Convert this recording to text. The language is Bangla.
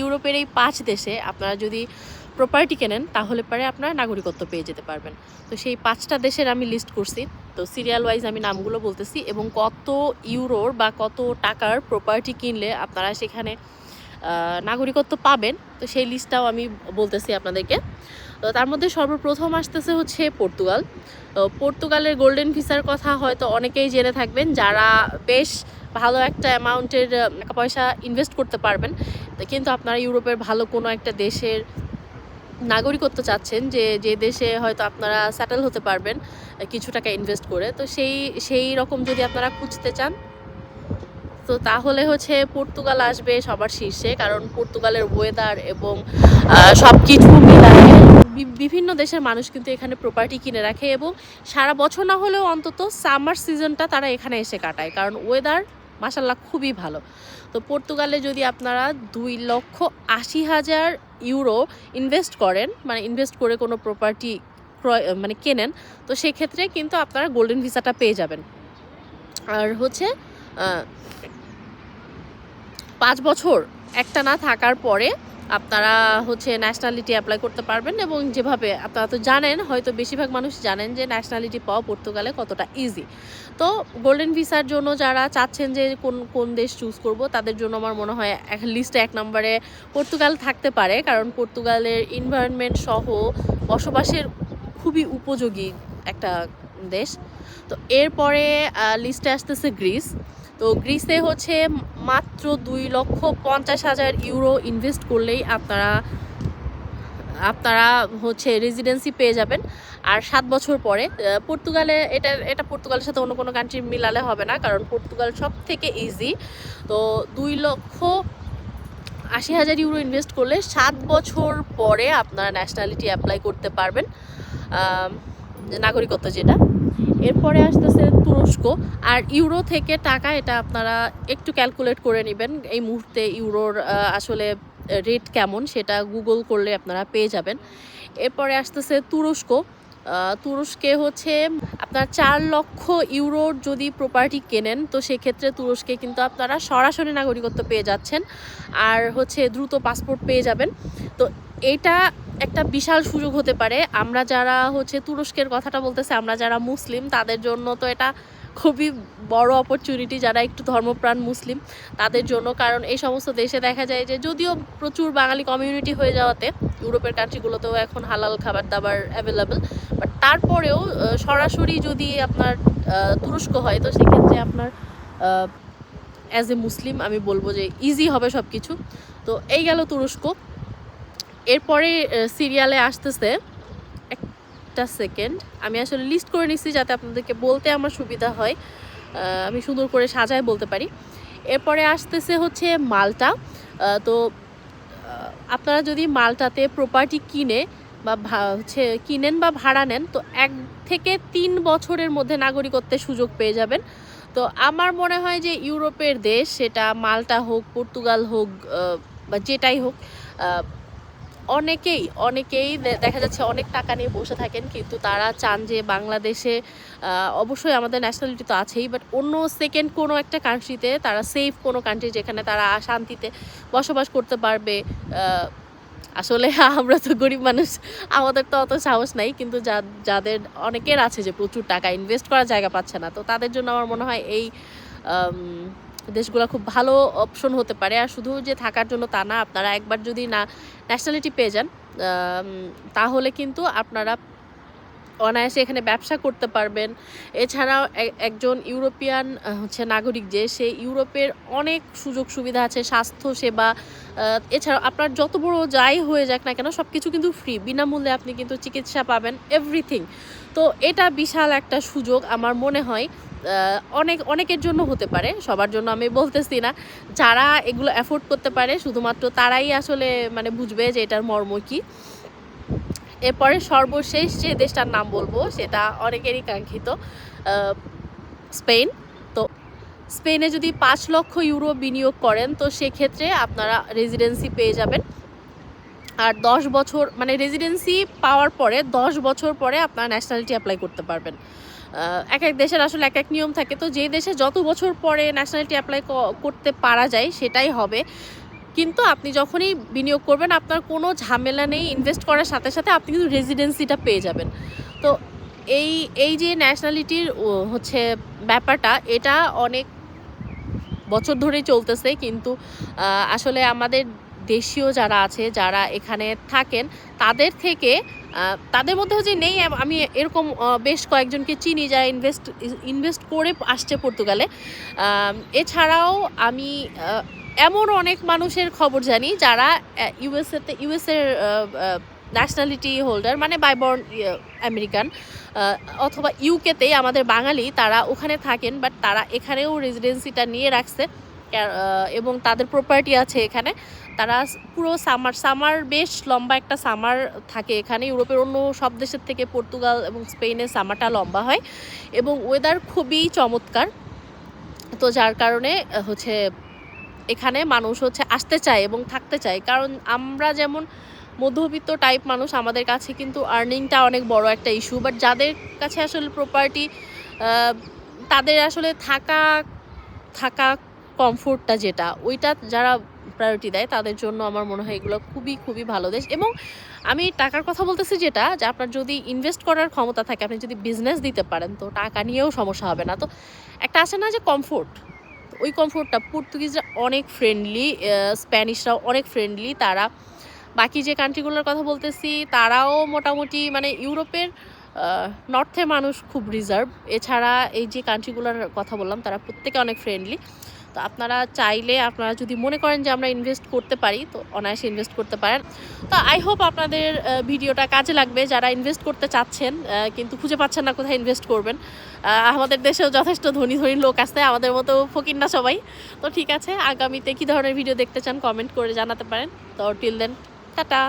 ইউরোপের এই পাঁচ দেশে আপনারা যদি প্রপার্টি কেনেন, তাহলে পরে আপনারা নাগরিকত্ব পেয়ে যেতে পারবেন। তো সেই পাঁচটা দেশের আমি লিস্ট করছি। তো সিরিয়াল ওয়াইজ আমি নামগুলো বলতেছি এবং কত ইউরোর বা কত টাকার প্রপার্টি কিনলে আপনারা সেখানে নাগরিকত্ব পাবেন, তো সেই লিস্টটাও আমি বলতেছি আপনাদেরকে। তো তার মধ্যে সর্বপ্রথম আসতেছে হচ্ছে পর্তুগাল। তো পর্তুগালের গোল্ডেন ভিসার কথা হয়তো অনেকেই জেনে থাকবেন, যারা বেশ ভালো একটা অ্যামাউন্টের টাকা পয়সা ইনভেস্ট করতে পারবেন। কিন্তু আপনারা ইউরোপের ভালো কোনো একটা দেশের নাগরিকত্ব চাচ্ছেন যে যে দেশে হয়তো আপনারা স্যাটেল হতে পারবেন, কিছু টাকা ইনভেস্ট করে। তো সেই সেই রকম যদি আপনারা খুঁজতে চান, তো তাহলে হচ্ছে পর্তুগাল আসবে সবার শীর্ষে। কারণ পর্তুগালের ওয়েদার এবং সব কিছু মিলায়ে বিভিন্ন দেশের মানুষ কিন্তু এখানে প্রপার্টি কিনে রাখে এবং সারা বছর না হলেও অন্তত সামার সিজনটা তারা এখানে এসে কাটায়। কারণ ওয়েদার মাসাল্লাহ খুবই ভালো। তো পর্তুগালে যদি আপনারা দুই লক্ষ আশি হাজার ইউরো ইনভেস্ট করেন মানে ইনভেস্ট করে কোনো প্রপার্টি ক্রয় মানে কেনেন, তো সেক্ষেত্রে কিন্তু আপনারা গোল্ডেন ভিসাটা পেয়ে যাবেন। আর হচ্ছে পাঁচ বছর একটা না থাকার পরে আপনারা হচ্ছে ন্যাশনালিটি অ্যাপ্লাই করতে পারবেন এবং যেভাবে আপনারা তো জানেন, হয়তো বেশিরভাগ মানুষ জানেন যে ন্যাশনালিটি পাওয়া পর্তুগালে কতটা ইজি তো গোল্ডেন ভিসার জন্য যারা চাচ্ছেন যে কোন কোন দেশ চুজ করব, তাদের জন্য আমার মনে হয় এক লিস্টে এক নম্বরে পর্তুগাল থাকতে পারে, কারণ পর্তুগালের এনভায়রনমেন্ট সহ বসবাসের খুবই উপযোগী একটা দেশ। তো এরপরে লিস্টে আসতেছে গ্রিস। তো গ্রিসে হচ্ছে মাত্র দুই লক্ষ পঞ্চাশ হাজার ইউরো ইনভেস্ট করলেই আপনারা আপনারা হচ্ছে রেজিডেন্সি পেয়ে যাবেন। আর সাত বছর পরে পর্তুগালে এটা এটা পর্তুগালের সাথে অন্য কোনো কান্ট্রি মিলালে হবে না, কারণ পর্তুগাল সব থেকে ইজি তো দুই লক্ষ আশি হাজার ইউরো ইনভেস্ট করলে সাত বছর পরে আপনারা ন্যাশনালিটি অ্যাপ্লাই করতে পারবেন নাগরিকত্ব যেটা। এরপরে আসতেছে তুরস্ক, আর ইউরো থেকে টাকা এটা আপনারা একটু ক্যালকুলেট করে নেবেন, এই মুহূর্তে ইউরোর আসলে রেট কেমন সেটা গুগল করলে আপনারা পেয়ে যাবেন। এরপরে আসতেছে তুরস্ক তুরস্কে হচ্ছে আপনার চার লক্ষ ইউরোর যদি প্রপার্টি কেনেন, তো সেক্ষেত্রে তুরস্কে কিন্তু আপনারা সরাসরি নাগরিকত্ব পেয়ে যাচ্ছেন, আর হচ্ছে দ্রুত পাসপোর্ট পেয়ে যাবেন। তো এটা একটা বিশাল সুযোগ হতে পারে। আমরা যারা হচ্ছে তুরস্কের কথাটা বলতেছে, আমরা যারা মুসলিম, তাদের জন্য তো এটা খুবই বড় অপরচুনিটি যারা একটু ধর্মপ্রাণ মুসলিম, তাদের জন্য। কারণ এই সমস্ত দেশে দেখা যায় যে যদিও প্রচুর বাঙালি কমিউনিটি হয়ে যাওয়াতে ইউরোপের কান্ট্রিগুলোতেও এখন হালাল খাবার দাবার অ্যাভেলেবেল বাট তারপরেও সরাসরি যদি আপনার তুরস্ক হয়, তো সেক্ষেত্রে আপনার অ্যাজ এ মুসলিম আমি বলব যে ইজি হবে সব কিছু তো এই গেল তুরস্ক। এরপরে সিরিয়ালে আসতেছে। একটা সেকেন্ড আমি আসলে লিস্ট করে নিচ্ছি যাতে আপনাদেরকে বলতে আমার সুবিধা হয়। আমি সুন্দর করে সাজায় বলতে পারি। এরপরে আসতেছে হচ্ছে মালটা। তো আপনারা যদি মালটাতে প্রপার্টি কিনে বা হচ্ছে কিনেন বা ভাড়া নেন, তো এক থেকে তিন বছরের মধ্যে নাগরিকত্বের সুযোগ পেয়ে যাবেন। তো আমার মনে হয় যে ইউরোপের দেশ, সেটা মাল্টা হোক, পর্তুগাল হোক বা যেটাই হোক অনেকেই অনেকেই দেখা যাচ্ছে অনেক টাকা নিয়ে বসে থাকেন, কিন্তু তারা চান যে বাংলাদেশে অবশ্যই আমাদের ন্যাশনালিটি তো আছেই বাট অন্য সেকেন্ড কোনো একটা কান্ট্রিতে তারা সেফ কোনো কান্ট্রি যেখানে তারা শান্তিতে বসবাস করতে পারবে আসলে আমরা তো গরিব মানুষ, আমাদের তো অত সাহস নাই, কিন্তু যাদের, অনেকের আছে যে প্রচুর টাকা ইনভেস্ট করার জায়গা পাচ্ছে না, তো তাদের জন্য আমার মনে হয় এই দেশগুলো খুব ভালো অপশন হতে পারে। আর শুধু যে থাকার জন্য তা না, আপনারা একবার যদি না ন্যাশনালিটি পেয়ে যান তাহলে কিন্তু আপনারা অনায়াসে এখানে ব্যবসা করতে পারবেন। এছাড়াও একজন ইউরোপিয়ান হচ্ছে নাগরিক যে, সে ইউরোপের অনেক সুযোগ সুবিধা আছে, স্বাস্থ্য সেবা এছাড়াও আপনার যত বড় যাই হয়ে যাক না কেন সব কিছু কিন্তু ফ্রি বিনামূল্যে আপনি কিন্তু চিকিৎসা পাবেন এভরিথিং তো এটা বিশাল একটা সুযোগ আমার মনে হয়। অনেক, অনেকের জন্য হতে পারে, সবার জন্য আমি বলতেছি না। যারা এগুলো অ্যাফোর্ড করতে পারে, শুধুমাত্র তারাই আসলে মানে বুঝবে যে এটার মর্ম কী। এরপরে সর্বশেষ যে দেশটার নাম বলব, সেটা অনেকেরই কাঙ্ক্ষিত স্পেন। তো স্পেনে যদি পাঁচ লক্ষ ইউরো বিনিয়োগ করেন, তো সেক্ষেত্রে আপনারা রেজিডেন্সি পেয়ে যাবেন। আর দশ বছর মানে রেজিডেন্সি পাওয়ার পরে দশ বছর পরে আপনারা ন্যাশনালিটি অ্যাপ্লাই করতে পারবেন। এক এক দেশের আসলে এক এক নিয়ম থাকে। তো যে দেশে যত বছর পরে ন্যাশনালিটি অ্যাপ্লাই করতে পারা যায়, সেটাই হবে। কিন্তু আপনি যখনই বিনিয়োগ করবেন, আপনার কোনো ঝামেলা নেই। ইনভেস্ট করার সাথে সাথে আপনি কিন্তু রেজিডেন্সিটা পেয়ে যাবেন। তো এই এই যে ন্যাশনালিটির হচ্ছে ব্যাপারটা, এটা অনেক বছর ধরেই চলতেছে। কিন্তু আসলে আমাদের দেশীয় যারা আছে, যারা এখানে থাকেন, তাদের থেকে তাদের মধ্যে যে নেই, আমি এরকম বেশ কয়েকজনকে চিনি যারা ইনভেস্ট ইনভেস্ট করে আসছে পর্তুগালে। এছাড়াও আমি এমন অনেক মানুষের খবর জানি যারা ইউএসএতে ইউএসএর ন্যাশনালিটি হোল্ডার মানে বাইবর্ন আমেরিকান অথবা ইউকেতেই আমাদের বাঙালি, তারা ওখানে থাকেন বাট তারা এখানেও রেজিডেন্সিটা নিয়ে রাখছে। এবং তাদের প্রপার্টি আছে এখানে। তারা পুরো সামার সামার বেশ লম্বা একটা সামার থাকে এখানে। ইউরোপের অন্য সব দেশের থেকে পর্তুগাল এবং স্পেনের সামারটা লম্বা হয় এবং ওয়েদার খুবই চমৎকার। তো যার কারণে হচ্ছে এখানে মানুষ হচ্ছে আসতে চায় এবং থাকতে চায়। কারণ আমরা যেমন মধ্যবিত্ত টাইপ মানুষ, আমাদের কাছে কিন্তু আর্নিংটা অনেক বড় একটা ইস্যু বাট যাদের কাছে আসলে প্রপার্টি তাদের আসলে থাকা থাকা কমফোর্টটা যেটা, ওইটা যারা প্রায়োরিটি দেয়, তাদের জন্য আমার মনে হয় এগুলো খুবই খুবই ভালো দেশ। এবং আমি টাকার কথা বলতেছি যেটা, যে আপনার যদি ইনভেস্ট করার ক্ষমতা থাকে, আপনি যদি বিজনেস দিতে পারেন, তো টাকা নিয়েও সমস্যা হবে না। তো একটা আছে না যে কমফোর্ট ওই কমফোর্টটা পর্তুগিজরা অনেক ফ্রেন্ডলি স্প্যানিশরাও অনেক ফ্রেন্ডলি তারা বাকি যে কান্ট্রিগুলোর কথা বলতেছি, তারাও মোটামুটি মানে ইউরোপের নর্থের মানুষ খুব রিজার্ভ এছাড়া এই যে কান্ট্রিগুলোর কথা বললাম, তারা প্রত্যেকে অনেক ফ্রেন্ডলি তো আপনারা চাইলে আপনারা যদি মনে করেন যে আমরা ইনভেস্ট করতে পারি, তো অনায়াসে ইনভেস্ট করতে পারেন। তো আই হোপ আপনাদের ভিডিওটা কাজে লাগবে। যারা ইনভেস্ট করতে চাচ্ছেন কিন্তু খুঁজে পাচ্ছেন না কোথায় ইনভেস্ট করবেন আমাদের দেশেও যথেষ্ট ধনী ধনী লোক আছে, আমাদের মতো ফকির না সবাই। তো ঠিক আছে, আগামীতে কী ধরনের ভিডিও দেখতে চান কমেন্ট করে জানাতে পারেন। তো টিল দেন টাটা।